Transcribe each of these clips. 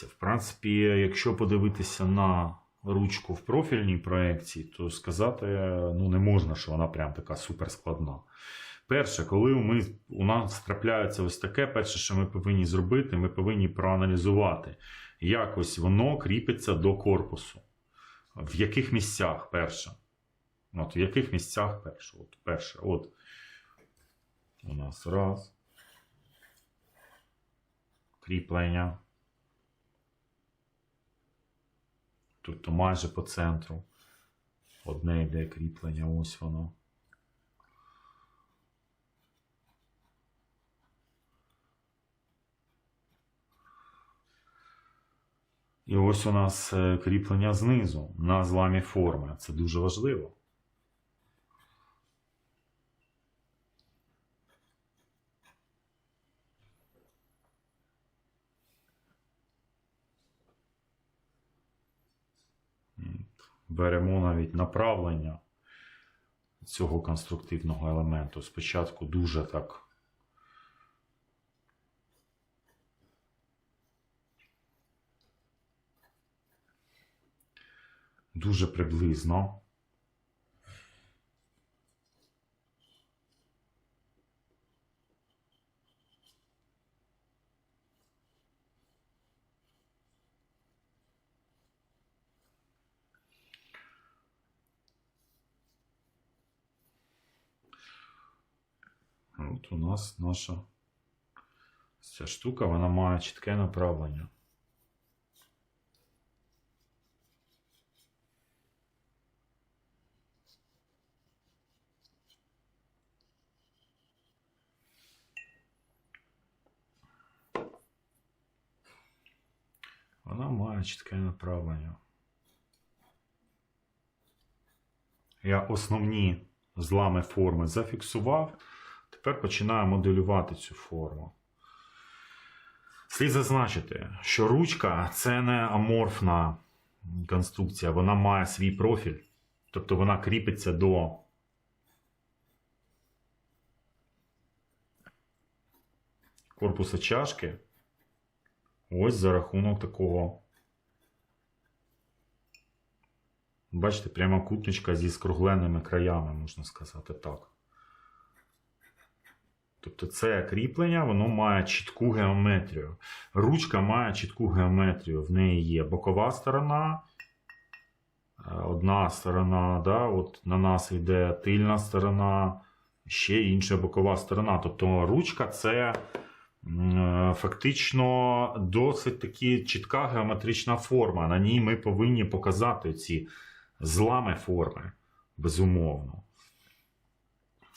дивіться, в принципі, якщо подивитися на ручку в профільній проекції, то сказати ну, не можна, що вона прям така суперскладна. Перше, коли ми, у нас трапляється ось таке, перше, що ми повинні зробити, ми повинні проаналізувати, як ось воно кріпиться до корпусу. В яких місцях перше? От, в яких місцях перше? От, перше, от. У нас раз. Кріплення. Тобто майже по центру. Одне йде кріплення, ось воно. І ось у нас е, кріплення знизу на зламі форми. Це дуже важливо. Беремо навіть направлення цього конструктивного елементу. Спочатку дуже так дуже приблизно. От у нас наша ця штука, вона має чітке направлення. Вона має чітке направлення. Я основні злами форми зафіксував. Тепер починаю моделювати цю форму. Слід зазначити, що ручка це не аморфна конструкція, вона має свій профіль. Тобто вона кріпиться до корпуса чашки. Ось за рахунок такого. Бачите, прямокутничка зі скругленими краями, можна сказати так. Тобто це кріплення, воно має чітку геометрію. Ручка має чітку геометрію. В неї є бокова сторона. е, Одна сторона, да, от на нас йде тильна сторона, ще інша бокова сторона. Тобто ручка це е, фактично досить таки чітка геометрична форма. На ній ми повинні показати ці злами форми, безумовно.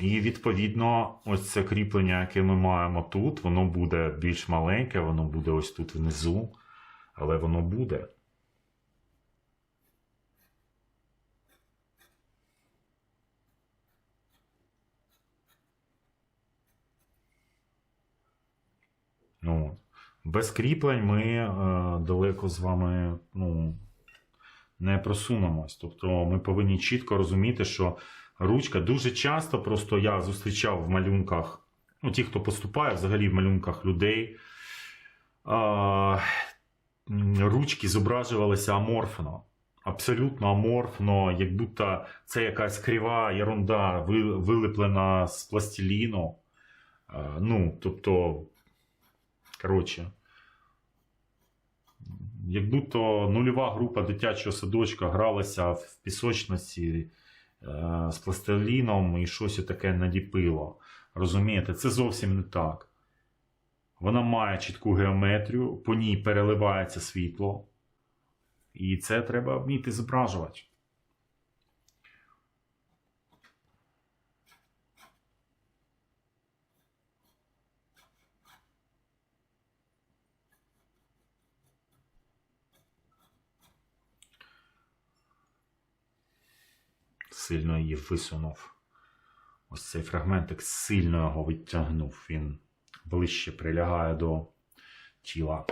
І відповідно, ось це кріплення, яке ми маємо тут, воно буде більш маленьке, воно буде ось тут внизу, але воно буде. Ну, без кріплень ми е, далеко з вами ну, не просунемось. Тобто ми повинні чітко розуміти, що ручка дуже часто просто я зустрічав в малюнках, ну, ті, хто поступає взагалі в малюнках людей. А, ручки зображувалися аморфно. Абсолютно аморфно, як будто це якась крива ерунда, ви- вилеплена з пластиліну. Ну, тобто, коротше, як будто нульова група дитячого садочка гралася в пісочниці е, з пластиліном і щось таке надіпило. Розумієте, це зовсім не так. Вона має чітку геометрію, по ній переливається світло. І це треба вміти зображувати. Сильно її висунув. Ось цей фрагментик сильно його відтягнув. Він ближче прилягає до тіла.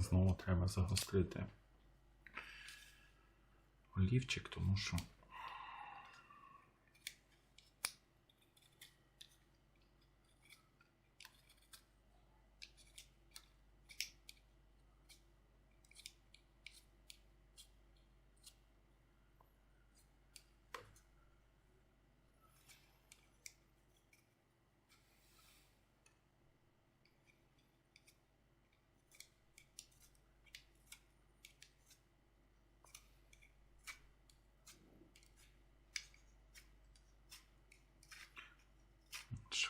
Знову треба загострити олівчик, тому що.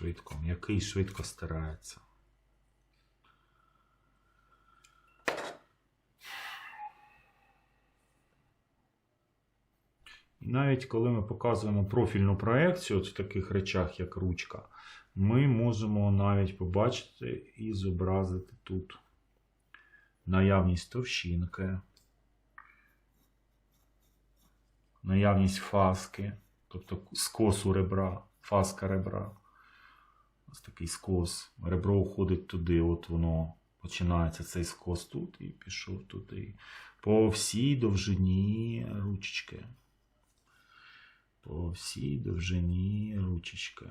Швидко, м'який швидко стирається. І навіть коли ми показуємо профільну проекцію в таких речах, як ручка, ми можемо навіть побачити і зобразити тут наявність товщинки, наявність фаски, тобто скосу ребра, фаска ребра. Ось такий скос. Ребро уходить туди, от воно починається цей скос тут і пішов туди. По всій довжині ручечки. По всій довжині ручечки.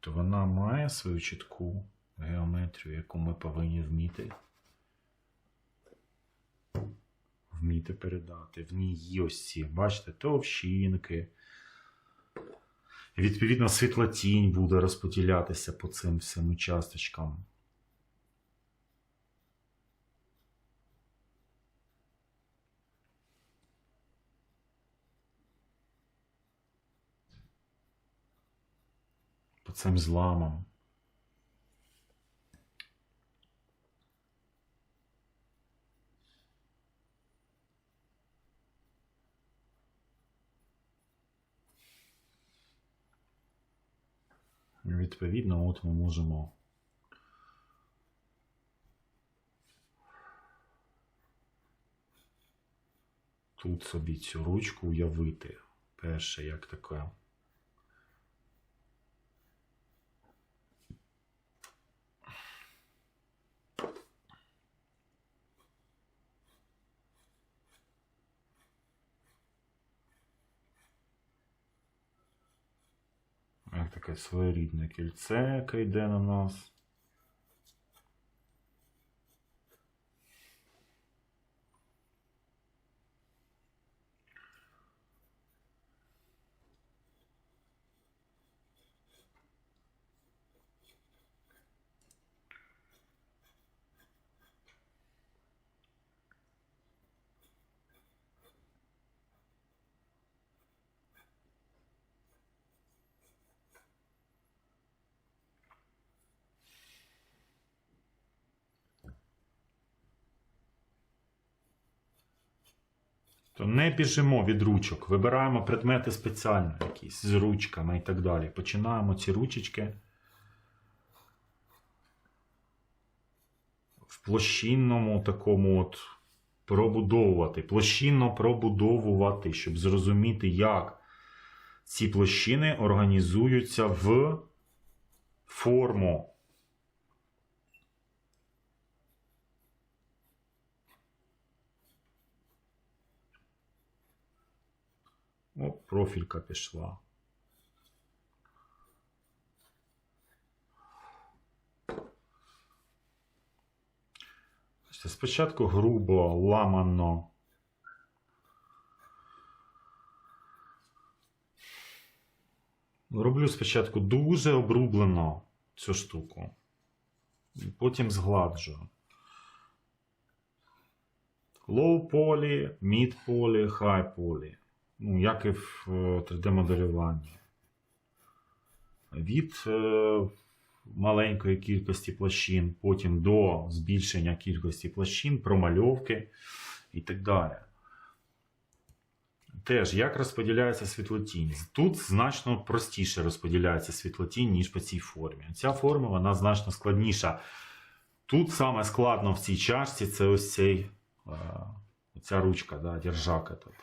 То вона має свою чітку геометрію, яку ми повинні вміти. Вміти передати. В ній є ось ці, бачите, товщинки. Відповідно, світла тінь буде розподілятися по цим всім участочкам. Цим зламам. Відповідно, от ми можемо тут собі цю ручку уявити. Перше, як таке. Як таке своєрідне кільце, яке йде на нас. То не біжимо від ручок, вибираємо предмети спеціально якісь з ручками і так далі. Починаємо ці ручечки в площинному такому от пробудовувати, площинно пробудовувати, щоб зрозуміти, як ці площини організуються в форму. О, профілька пішла. Спочатку грубо, ламано. Роблю спочатку дуже обрублено цю штуку. Потім згладжую. Low полі, mid полі, high полі. Ну, як і в 3D-моделюванні. Від е, маленької кількості площин, потім до збільшення кількості площин, промальовки і так далі. Теж, як розподіляється світлотінь? Тут значно простіше розподіляється світлотінь, ніж по цій формі. Ця форма вона значно складніша. Тут саме складно в цій чашці це ось цей, е, ця ручка, да, держака тут.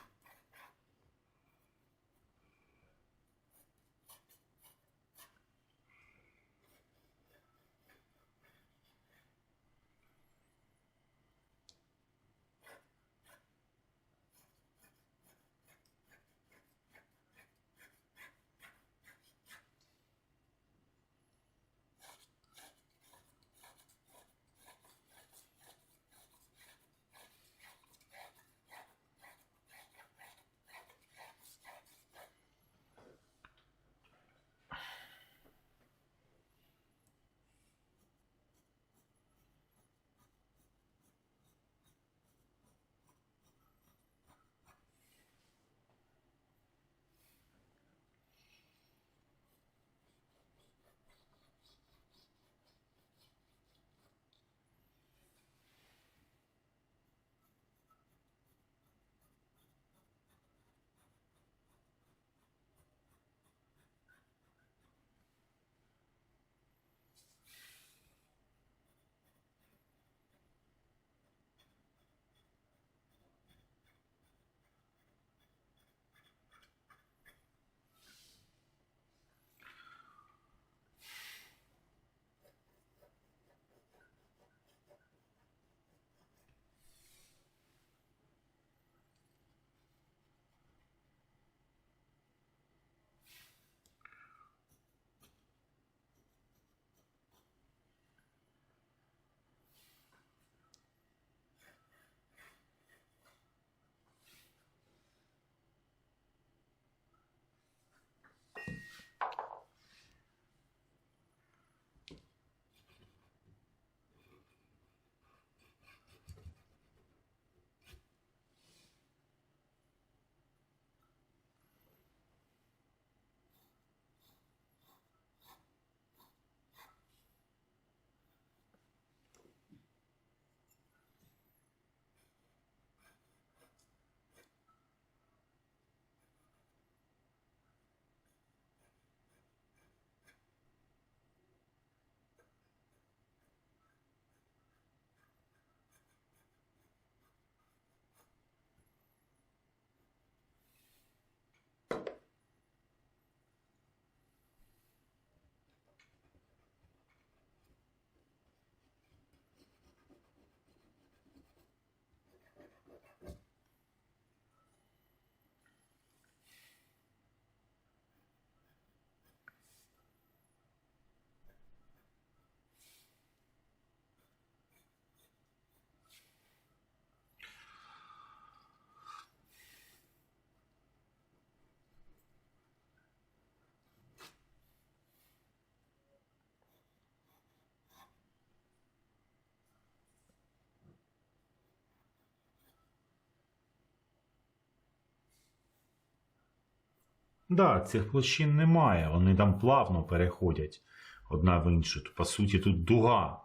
Да, цих площин немає, вони там плавно переходять одна в іншу. По суті, тут дуга.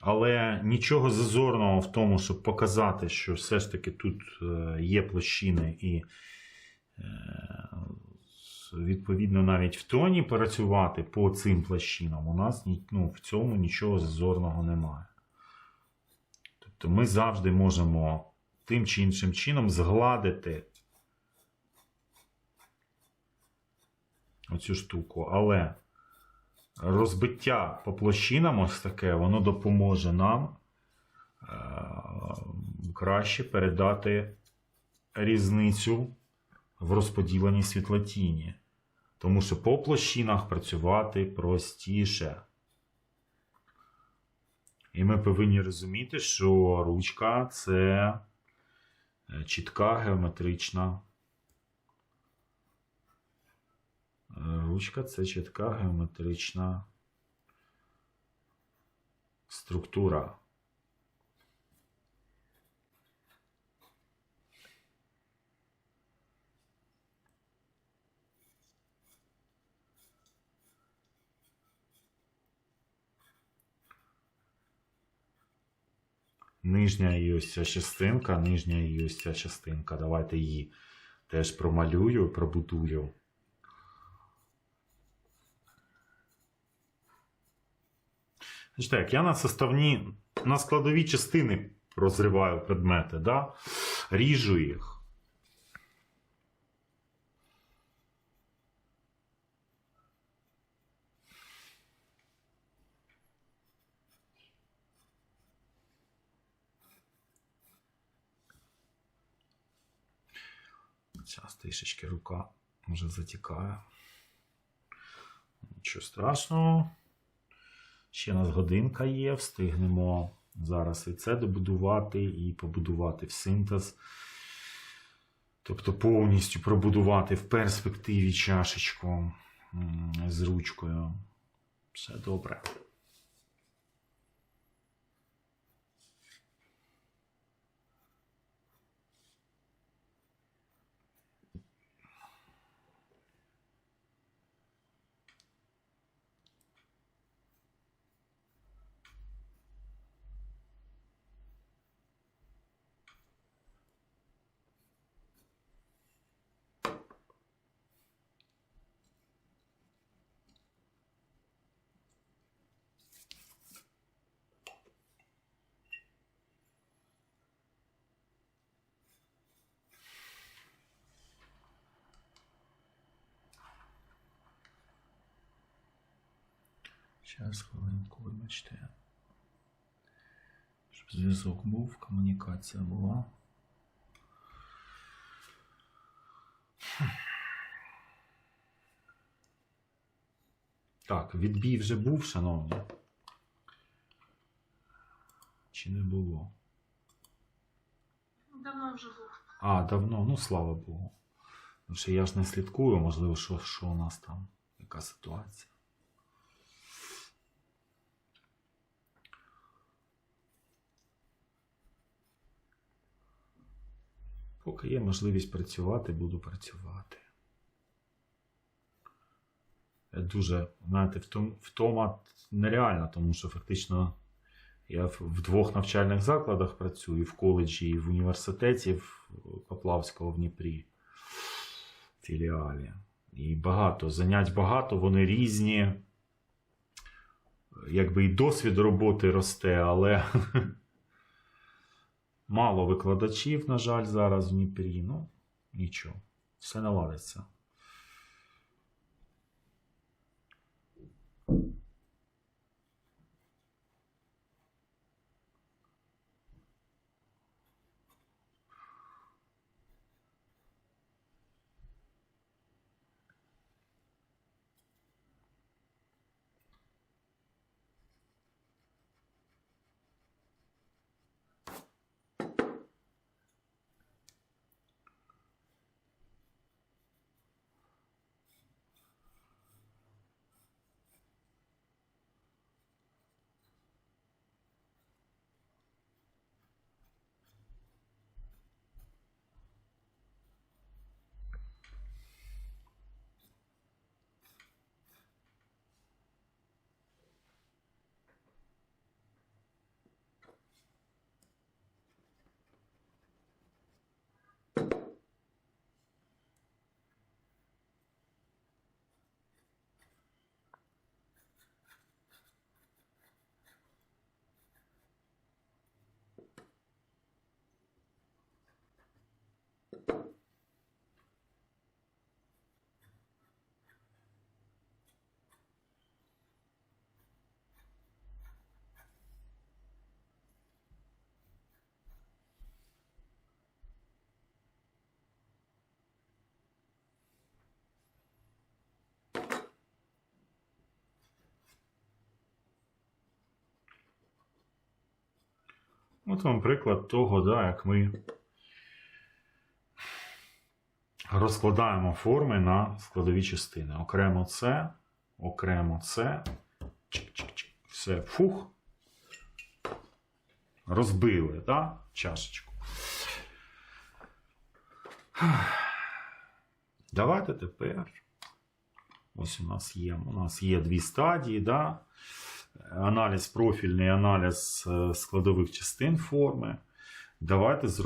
Але нічого зазорного в тому, щоб показати, що все ж таки тут е, є площини і е, відповідно навіть в тоні працювати по цим площинам, у нас ну, в цьому нічого зазорного немає. Тобто ми завжди можемо тим чи іншим чином згладити оцю штуку. Але розбиття по площинам ось таке, воно допоможе нам е, краще передати різницю в розподіленні світлотіні. Тому що по площинах працювати простіше. І ми повинні розуміти, що ручка це е, чітка геометрична. Е, Ручка це чітка геометрична структура. Нижня і ось ця частинка, нижня і ось ця частинка. Давайте її теж промалюю, пробудую. Так, я на составні, на складові частини розриваю предмети, да? ріжу їх. Зараз трішечки рука вже затікає. Нічого страшного. Ще нас годинка є, встигнемо зараз і це добудувати, і побудувати в синтез. Тобто повністю пробудувати в перспективі чашечку з ручкою. Все добре. Зараз хвилинку, вибачте. Щоб зв'язок був, комунікація була. Так, відбій вже був, шановні. Чи не було? Давно вже був. А, давно, ну слава Богу. Тому що я ж не слідкую, можливо, що, що у нас там, яка ситуація. Поки є можливість працювати, буду працювати. Дуже, знаєте, втома нереальна, тому що фактично я в, двох навчальних закладах працюю, в коледжі, і в університеті в Поплавського в Дніпрі філіалі. І багато, занять багато, вони різні. Якби і досвід роботи росте, але мало викладачів, на жаль, зараз в Дніпрі. Ну, нічого, все наладиться. От вам приклад того, да, як ми розкладаємо форми на складові частини. Окремо це, окремо це. Чик-чик-чик. Все, фух. Розбили, да? чашечку. Давайте тепер. Ось у нас є. У нас є дві стадії, да? аналіз профільний, аналіз е, складових частин форми. Давайте зробимо.